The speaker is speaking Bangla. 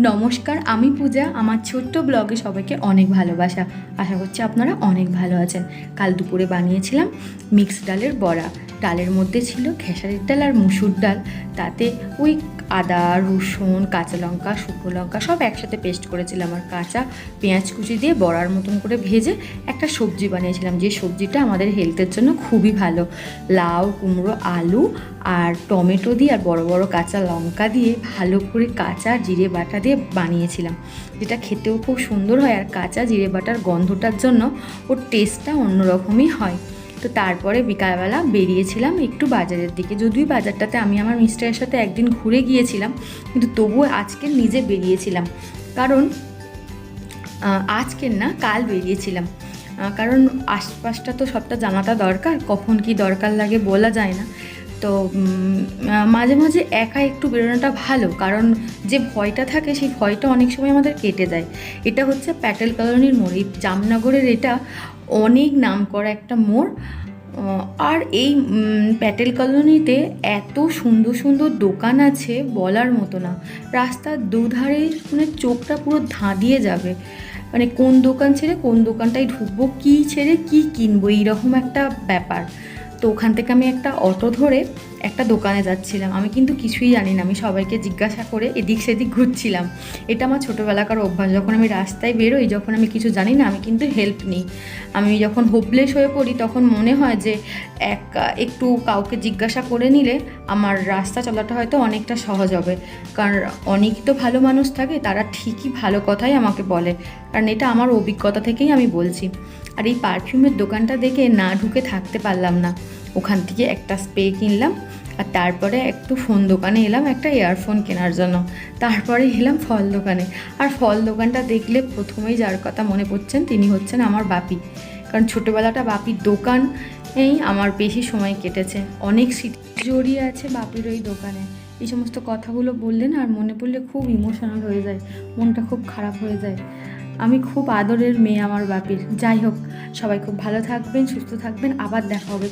নমস্কার, আমি পূজা। আমার ছোট্ট ব্লগে সবাইকে অনেক ভালোবাসা। আশা করছি আপনারা অনেক ভালো আছেন। কাল দুপুরে বানিয়েছিলাম মিক্সড ডালের বড়া। ডালের মধ্যে ছিল খেসারির ডাল আর মুসুর ডাল। তাতে ওই আদা, রসুন, কাঁচা লঙ্কা, শুকনো লঙ্কা সব একসাথে পেস্ট করেছিলাম আর কাঁচা পেঁয়াজ কুচি দিয়ে বড়ার মতন করে ভেজে একটা সবজি বানিয়েছিলাম। যে সবজিটা আমাদের হেলথের জন্য খুবই ভালো। লাউ, কুমড়ো, আলু আর টমেটো দিয়ে আর বড় বড় কাঁচা লঙ্কা দিয়ে ভালো করে কাঁচা জিরে বাটা দিয়ে বানিয়েছিলাম। যেটা খেতেও খুব সুন্দর হয় আর কাঁচা জিরে বাটার গন্ধটার জন্য ওর টেস্টটা অন্যরকমই হয়। তো তারপরে বিকালবেলা বেরিয়েছিলাম একটু বাজারের দিকে। যদিও বাজারটাতে আমি আমার মিস্টারের সাথে একদিন ঘুরে গিয়েছিলাম, কিন্তু তবুও আজকে নিজে বেরিয়েছিলাম। কারণ আজকের না, কাল বেরিয়েছিলাম। কারণ আশপাশটা তো সবটা জানাটা দরকার, কখন কি দরকার লাগে বলা যায় না। তো মাঝে মাঝে একা একটু বেরোনোটা ভালো, কারণ যে ভয়টা থাকে সেই ভয়টা অনেক সময় আমাদের কেটে যায়। এটা হচ্ছে প্যাটেল কলোনির মোড়। এই জামনগরের এটা অনেক নাম করা একটা মোড়। আর এই প্যাটেল কলোনিতে এত সুন্দর সুন্দর দোকান আছে বলার মতো না। রাস্তার দুধারে মানে চোখটা পুরো ধাঁধিয়ে যাবে। মানে কোন দোকান ছেড়ে কোন দোকানটায় ঢুকবো, কী ছেড়ে কী কিনবো, এইরকম একটা ব্যাপার। তো ওখান থেকে আমি একটা অটো ধরে একটা দোকানে যাচ্ছিলাম। আমি কিন্তু কিছুই জানি না, আমি সবাইকে জিজ্ঞাসা করে এদিক সেদিক ঘুরছিলাম। এটা আমার ছোটোবেলাকার অভ্যাস, যখন আমি রাস্তায় বেরোই, যখন আমি কিছু জানি না, আমি কিন্তু হেল্প নিই। আমি যখন হোপলেস হয়ে পড়ি, তখন মনে হয় যে এক একটু কাউকে জিজ্ঞাসা করে নিলে আমার রাস্তা চলাটা হয়তো অনেকটা সহজ হবে। কারণ অনেক তো ভালো মানুষ থাকে, তারা ঠিকই ভালো কথাই আমাকে বলে। কারণ এটা আমার অভিজ্ঞতা থেকেই আমি বলছি। আর এই পারফিউমের দোকানটা দেখে না ঢুকে থাকতে পারলাম না। ওখান থেকে একটা স্প্রে কিনলাম আর তারপরে একটু ফোন দোকানে এলাম একটা ইয়ারফোন কেনার জন্য। তারপরে এলাম ফল দোকানে। আর ফল দোকানটা দেখলে প্রথমেই যার কথা মনে পড়ছেন তিনি হচ্ছেন আমার বাপি। কারণ ছোটোবেলাটা বাপির দোকান এই আমার বেশি সময় কেটেছে। অনেক স্মৃতি জড়িয়ে আছে বাপির ওই দোকানে। এই সমস্ত কথাগুলো বললেন আর মনে পড়লে খুব ইমোশনাল হয়ে যায়। মনটা খুব খারাপ হয়ে যায়। আমি খুব আদরের মেয়ে আমার বাপির। যাই হোক, সবাই খুব ভালো থাকবেন, সুস্থ থাকবেন। আবার দেখা হবে।